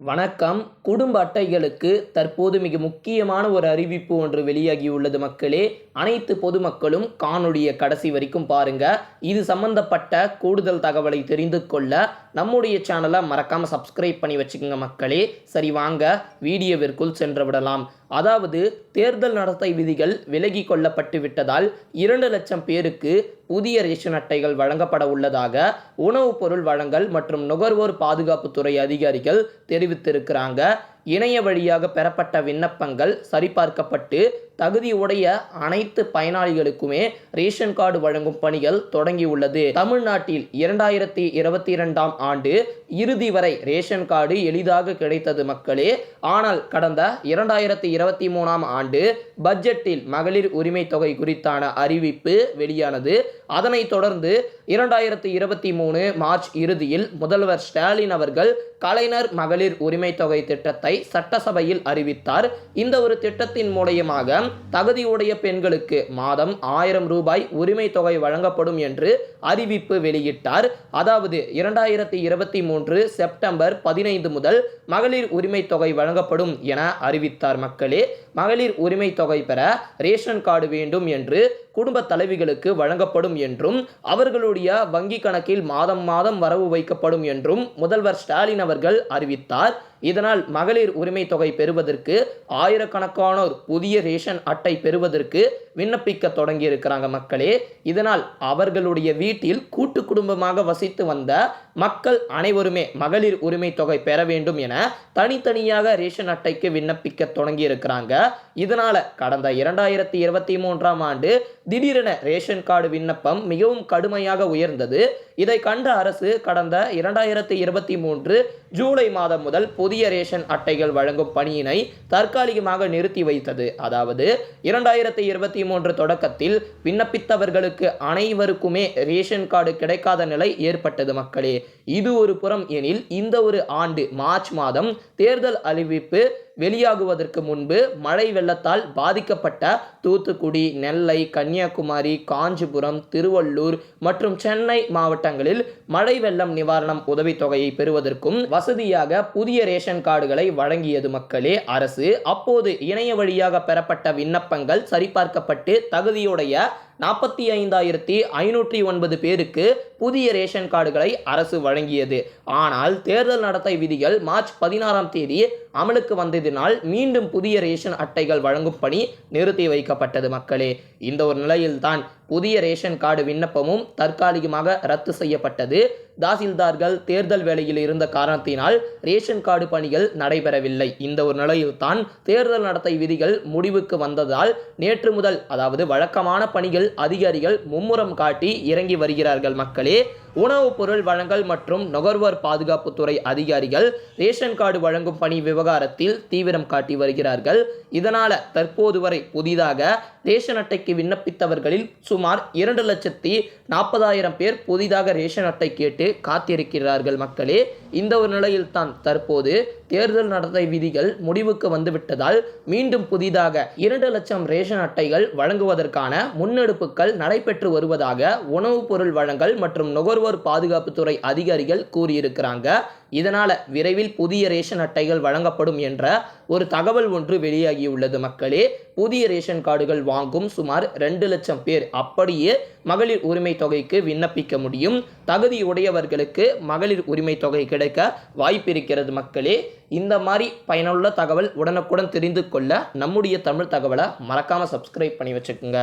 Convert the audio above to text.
வணக்கம். குடும்ப அட்டைகளுக்கு தற்போது மிக முக்கியமான ஒரு அறிவிப்பு ஒன்று வெளியாகியுள்ளது மக்களே. அனைத்து பொதுமக்களும் காணொளியை கடைசி வரைக்கும் பாருங்க. இது சம்பந்தப்பட்ட கூடுதல் தகவலை தெரிந்து கொள்ள நம்முடைய சேனலை மறக்காம சப்ஸ்கிரைப் பண்ணி வச்சுக்கோங்க மக்களே. சரி வாங்க. வீடியோவிற்குள் சென்று விடலாம். அதாவது தேர்தல் நடத்தை விதிகள் விலகி கொள்ளப்பட்டு விட்டதால் இரண்டு லட்சம் பேருக்கு புதிய ரேஷன் அட்டைகள் வழங்கப்பட உள்ளதாக உணவுப் பொருள் வழங்கல் மற்றும் நுகர்வோர் பாதுகாப்புத்துறை அதிகாரிகள் தெரிவித்திருக்கிறாங்க. இணைய வழியாக பெறப்பட்ட விண்ணப்பங்கள் சரிபார்க்கப்பட்டு தகுதியுடைய அனைத்து பயனாளிகளுக்குமே ரேஷன் கார்டு வழங்கும் பணிகள் தொடங்கியுள்ளது. தமிழ்நாட்டில் இரண்டாயிரத்தி இருபத்தி இரண்டாம் ஆண்டு இறுதி வரை ரேஷன் கார்டு எளிதாக கிடைத்தது மக்களே. ஆனால் கடந்த இரண்டாயிரத்தி இருபத்தி மூணாம் ஆண்டு பட்ஜெட்டில் மகளிர் உரிமை தொகை குறித்தான அறிவிப்பு வெளியானது. அதனைத் தொடர்ந்து இரண்டாயிரத்தி இருபத்தி மூணு மார்ச் இறுதியில் முதல்வர் ஸ்டாலின் அவர்கள் கலைஞர் மகளிர் உரிமை தொகை திட்டத்தை சட்டசபையில் அறிவித்தார். இந்த ஒரு திட்டத்தின் மூலயமாக தகுதியுடைய பெண்களுக்கு மாதம் ஆயிரம் ரூபாய் உரிமை தொகை வழங்கப்படும் என்று அறிவிப்பு வெளியிட்டார். அதாவது இரண்டாயிரத்தி இருபத்தி மூன்று செப்டம்பர் பதினைந்து முதல் மகளிர் உரிமை தொகை வழங்கப்படும் என அறிவித்தார் மக்களே. மகளிர் உரிமை தொகை பெற ரேஷன் கார்டு வேண்டும் என்று குடும்ப தலைவிகளுக்கு வழங்கப்படும் என்றும் அவர்களுடைய வங்கி கணக்கில் மாதம் மாதம் வரவு வைக்கப்படும் என்றும் முதல்வர் ஸ்டாலின் அவர்கள் அறிவித்தார். இதனால் மகளிர் உரிமை தொகை பெறுவதற்கு ஆயிரக்கணக்கானோர் புதிய ரேஷன் அட்டை பெறுவதற்கு விண்ணப்பிக்க தொடங்கி இருக்கிறாங்க மக்களே. இதனால் அவர்களுடைய வீட்டில் கூட்டு குடும்பமாக வசித்து வந்த மக்கள் அனைவருமே மகளிர் உரிமை தொகை பெற வேண்டும் என தனித்தனியாக ரேஷன் அட்டைக்கு விண்ணப்பிக்க தொடங்கி இருக்கிறாங்க இதனால கடந்த இரண்டாயிரத்தி இருபத்தி மூன்றாம் ஆண்டு திடீரென ரேஷன் கார்டு விண்ணப்பம் மிகவும் கடுமையாக உயர்ந்தது. இதை கண்ட அரசு கடந்த இரண்டாயிரத்தி இருபத்தி மூன்று ஜூலை மாதம் முதல் புதிய ரேஷன் அட்டைகள் வழங்கும் பணியினை தற்காலிகமாக நிறுத்தி வைத்தது. அதாவது இரண்டாயிரத்தி இருபத்தி மூன்று தொடக்கத்தில் விண்ணப்பித்தவர்களுக்கு அனைவருக்குமே ரேஷன் கார்டு கிடைக்காத நிலை ஏற்பட்டது மக்களே. இது ஒரு புறம் எனில் இந்த ஒரு ஆண்டு மார்ச் மாதம் தேர்தல் அறிவிப்பு வெளியாகுவதற்கு முன்பு மழை வெள்ளத்தால் பாதிக்கப்பட்ட தூத்துக்குடி நெல்லை கன்னியாகுமரி காஞ்சிபுரம் திருவள்ளூர் மற்றும் சென்னை மாவட்டங்களில் மழை வெள்ளம் நிவாரணம் உதவித்தொகையை பெறுவதற்கும் வசதியாக புதிய ரேஷன் கார்டுகளை வழங்கியது மக்களே அரசு. அப்போது இணைய வழியாக பெறப்பட்ட விண்ணப்பங்கள் சரிபார்க்கப்பட்டு தகுதியுடைய நாற்பத்தி ஐந்தாயிரத்தி ஐநூற்றி ஒன்பது பேருக்கு புதிய ரேஷன் கார்டுகளை அரசு வழங்கியது. ஆனால் தேர்தல் நடத்தை விதிகள் மார்ச் பதினாறாம் தேதி அமலுக்கு வந்ததினால் மீண்டும் புதிய ரேஷன் அட்டைகள் வழங்கும் பணி நிறுத்தி வைக்கப்பட்டது மக்களே. இந்த ஒரு நிலையில்தான் புதிய ரேஷன் கார்டு விண்ணப்பமும் தற்காலிகமாக ரத்து செய்யப்பட்டது. தாசில்தார்கள் தேர்தல் வேலையில் இருந்த காரணத்தினால் ரேஷன் கார்டு பணிகள் நடைபெறவில்லை. இந்த ஒரு நிலையில்தான் தேர்தல் நடத்தை விதிகள் முடிவுக்கு வந்ததால் நேற்று முதல் அதாவது வழக்கமான பணிகள் அதிகாரிகள் மும்முரம் காட்டி இறங்கி வருகிறார்கள் மக்களே. உணவுப் பொருள் வழங்கல் மற்றும் நுகர்வோர் பாதுகாப்புத்துறை அதிகாரிகள் ரேஷன் கார்டு வழங்கும் பணி விவகாரத்தில் தீவிரம் காட்டி வருகிறார்கள். இதனால் தற்போது வரை புதிதாக ரேஷன் அட்டைக்கு விண்ணப்பித்தவர்களில் சுமார் இரண்டு லட்சத்தி நாற்பதாயிரம் பேர் புதிதாக ரேஷன் அட்டை கேட்டு காத்திருக்கிறார்கள் மக்களே. இந்த ஒரு நிலையில்தான் தற்போது தேர்தல் நடத்தை விதிகள் முடிவுக்கு வந்துவிட்டதால் மீண்டும் புதிதாக இரண்டு லட்சம் ரேஷன் அட்டைகள் வழங்குவதற்கான முன்னெடுப்புகள் நடைபெற்று வருவதாக உணவுப் பொருள் வழங்கல் மற்றும் நுகர்வோர் பாதுகாப்புத்துறை அதிகாரிகள் கூறியிருக்கிறாங்க. இதனால விரைவில் புதிய ரேஷன் அட்டைகள் வழங்கப்படும் என்ற ஒரு தகவல் ஒன்று வெளியாகியுள்ளது மக்களே. புதிய ரேஷன் கார்டுகள் வாங்கும் சுமார் ரெண்டு லட்சம் பேர் அப்படியே மகளிர் உரிமை தொகைக்கு விண்ணப்பிக்க முடியும். தகுதியுடையவர்களுக்கு மகளிர் உரிமை தொகை கிடைக்க வாய்ப்பிருக்கிறது மக்களே. இந்த மாதிரி பயனுள்ள தகவல் உடனுக்குடன் தெரிந்து கொள்ள நம்முடைய தமிழ் தகவலை மறக்காமல் சப்ஸ்கிரைப் பண்ணி வச்சுக்கோங்க.